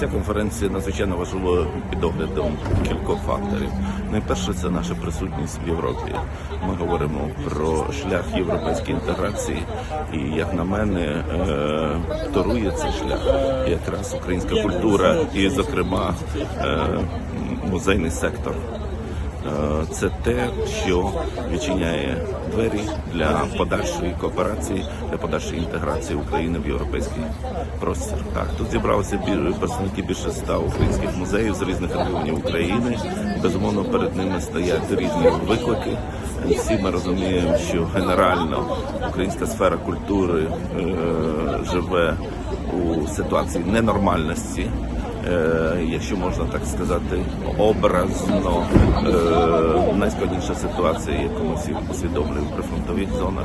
Ця конференція надзвичайно важлива під оглядом кількох факторів. Найперше це наша присутність в Європі. Ми говоримо про шлях європейської інтеграції, і як на мене, е, торує цей шлях якраз українська культура, і, зокрема, е, музейний сектор. Е, Це те, що відчиняє двері для подальшої кооперації, для подальшої інтеграції України в європейський простір. Так, тут зібралися представники більше ста українських музеїв з різних регіонів України. Безумовно, перед ними стоять різні виклики. Всі ми розуміємо, що генерально українська сфера культури е, живе у ситуації ненормальності якщо можна так сказати, образно е, найскладніша ситуація, яку ми всі усвідомлюємо в прифронтових зонах.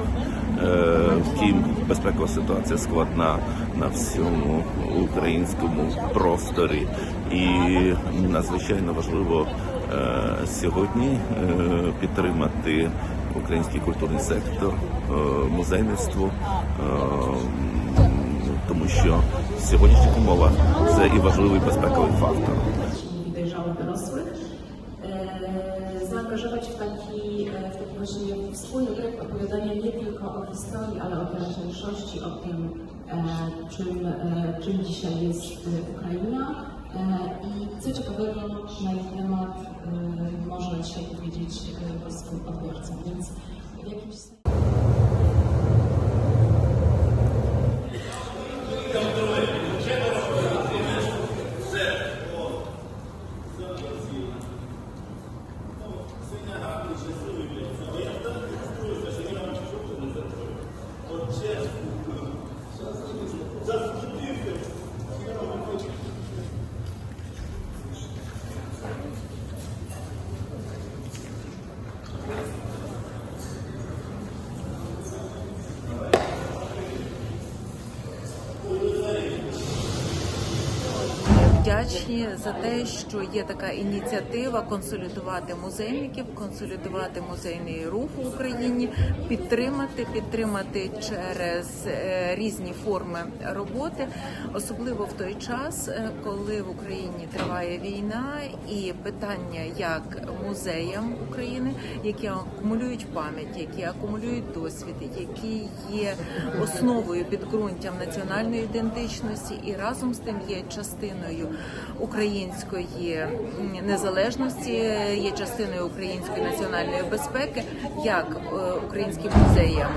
Е, Втім, безпекова ситуація складна на всьому українському просторі, і надзвичайно важливо е, сьогодні е, підтримати український культурний сектор, е, музейництво. е, тому що в sьогоднішніх умовах це і важливий безпековий фактор. i dojrzałych dorosłych, e, zaangażować w taki, e, w taki właśnie wspólny projekt opowiadania nie tylko o historii, ale o teraźniejszości, o tym, e, czym, e, czym dzisiaj jest e, Ukraina e, i co ciekawego na ich temat e, można dzisiaj powiedzieć e, polskim odbiorcom. Więc w jakimś вдячні за те, що є така ініціатива консолідувати музейників, консолідувати музейний рух в Україні, підтримати, підтримати через е, різні форми роботи, особливо в той час, е, коли в Україні триває війна, і питання як музеям України, які акумулюють пам'ять, які акумулюють досвід, які є основою підґрунтям національної ідентичності, і разом з тим є частиною української незалежності, є частиною української національної безпеки, як е, українським музеям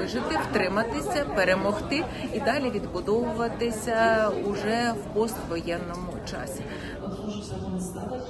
вижити, втриматися, перемогти і далі відбудовуватися уже в поствоєнному часі. otworzyć taką wystawę,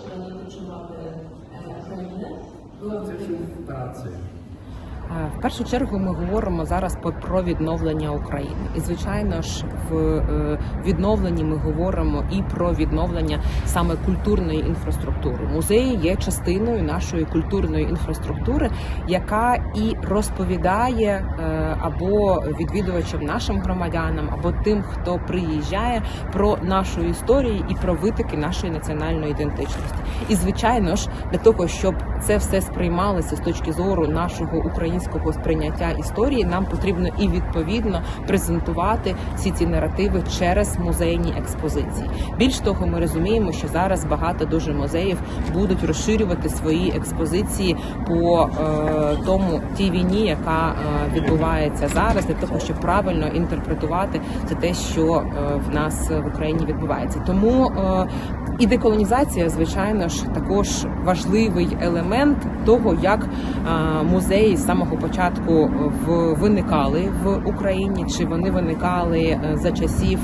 В першу чергу ми говоримо зараз про відновлення України, і звичайно ж в е, відновленні ми говоримо і про відновлення саме культурної інфраструктури. Музеї є частиною нашої культурної інфраструктури, яка і розповідає е, або відвідувачам, нашим громадянам, або тим, хто приїжджає про нашу історію і про витоки нашої національної ідентичності. І звичайно ж, для того, щоб це все сприймалося з точки зору нашого українського сприйняття історії, нам потрібно і відповідно презентувати всі ці наративи через музейні експозиції. Більш того, ми розуміємо, що зараз багато дуже музеїв будуть розширювати свої експозиції по е, тому тій війні, яка е, відбувається зараз, для того, щоб правильно інтерпретувати це те, що е, в нас в Україні відбувається. Тому е, і деколонізація, звичайно ж, також важливий елемент того, як е, музеї з самого початку в виникали в Україні, чи вони виникали е, за часів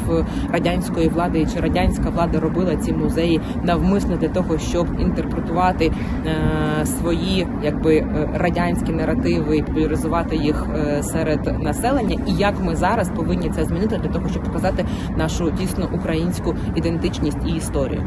радянської влади, чи радянська влада робила ці музеї навмисно для того, щоб інтерпретувати е, свої якби е, радянські наративи і популяризувати їх е, серед населення, і як ми зараз повинні це змінити для того, щоб показати нашу дійсно українську ідентичність і історію.